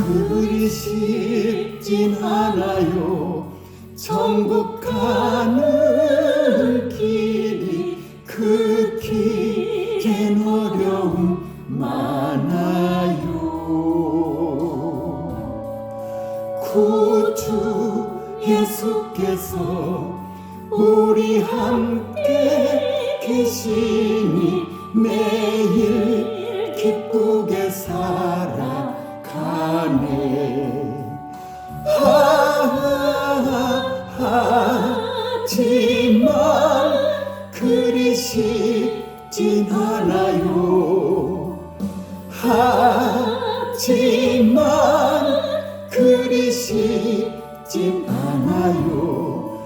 그리 쉽진 않아요. 천국 가는 길이 그 길엔 어려움 많아요. 구주 예수께서 우리 함께 계시니 매일 기쁘 하지만 그리 쉽진 않아요. 하지만 그리 쉽진 않아요.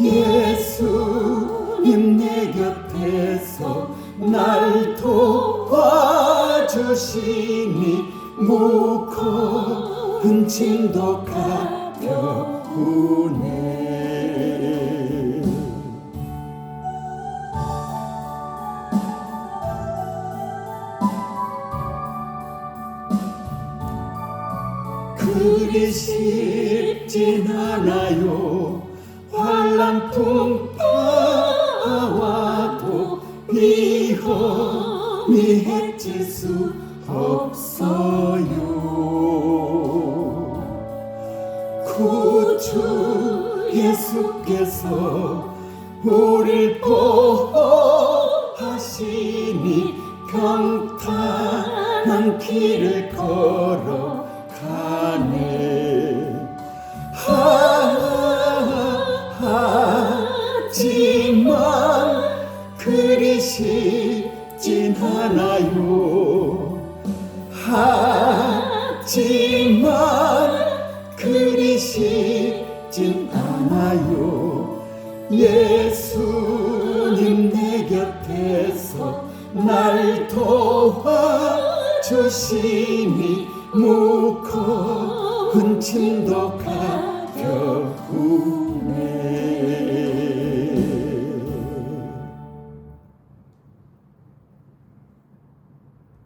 예수님 내 곁에서 날 도와주시니 무거운 짐도 가벼우 그리 쉽진 않아요. 환란풍 파와도 위험이 해칠 수 없어요. 구주 예수께서 우릴 보호하시니 평탄한 길을 걸어 가네 하지만 그리 쉽진 않아요 하지만 그리 쉽진 않아요 예수님 내 곁에서 날 도와주시니 무거운 짐도 가벼우네